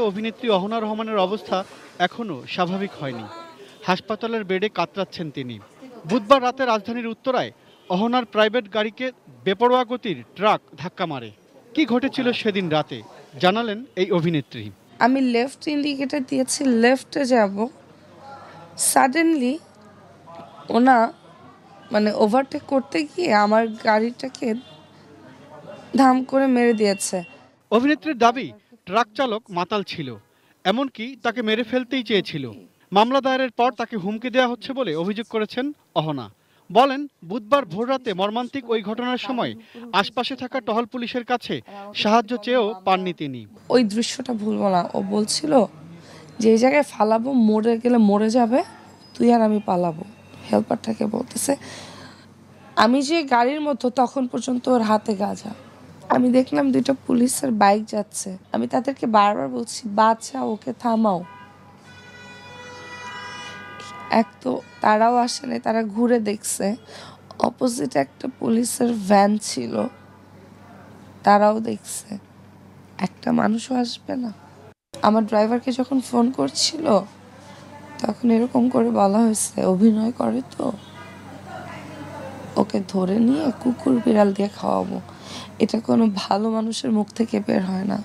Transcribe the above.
অভিনেত্রী অহনা রহমানের অবস্থা এখনও স্বাভাবিক হয়নি। হাসপাতালের বেডে কাতরাচ্ছেন তিনি। বুধবার রাতে রাজধানীর উত্তরায় অহনার প্রাইভেট গাড়িকে বেপরোয়া গতির ট্রাক ধাক্কা মারে। কি ঘটেছিল সেদিন রাতে? জানালেন এই অভিনেত্রী। আমি লেফট ইন্ডিকেটার দিয়েছি লেফটে যাব। সাডেনলি ওনা মানে ওভারটেক করতে গিয়ে আমার গাড়িটাকে ধাম করে মেরে দিয়েছে। অভিনেত্রীর দাবি ট্রাক চালক মাতাল ছিল, এমনকি তাকে মেরে ফেলতেই চেয়েছিল। মামলা দায়েরের পর তাকে হুমকি দেওয়া হচ্ছে বলে অভিযোগ করেছেন অহনা। বলেন, বুধবার ভোররাতে মর্মান্তিক ওই ঘটনার সময় আশপাশে থাকা টহল পুলিশের কাছে সাহায্য চেয়েও পাননি তিনি। ওই দৃশ্যটা ভুলবো না ও বলছিল যে এই জায়গায় ফালাবো, মরে গেলে মরে যাবে, তুই আর আমি পালাবো। হেল্পারটাকে বলতেছে, আমি যে গাড়ির মতো তখন পর্যন্ত ওর হাতে গাজা। আমি দেখলাম দুইটা পুলিশের বাইক যাচ্ছে। আমি তাদেরকে বারবার বলছি বাচ্চা ওকে, থামাও। এক তো তারাও আসেনি তারা ঘুরে দেখছে। অপোজিট একটা পুলিশের ভ্যান ছিল, তারাও দেখছে। একটা মানুষও আসবে না। আমার ড্রাইভারকে যখন ফোন করছিল, তখন এরকম করে বলা হয়েছে, অভিনয় করে তো। ওকে ধরে নিয়ে কুকুর বিড়াল দিয়ে খাওয়াবো। এটা কোনো ভালো মানুষের মুখ থেকে বের হয় না।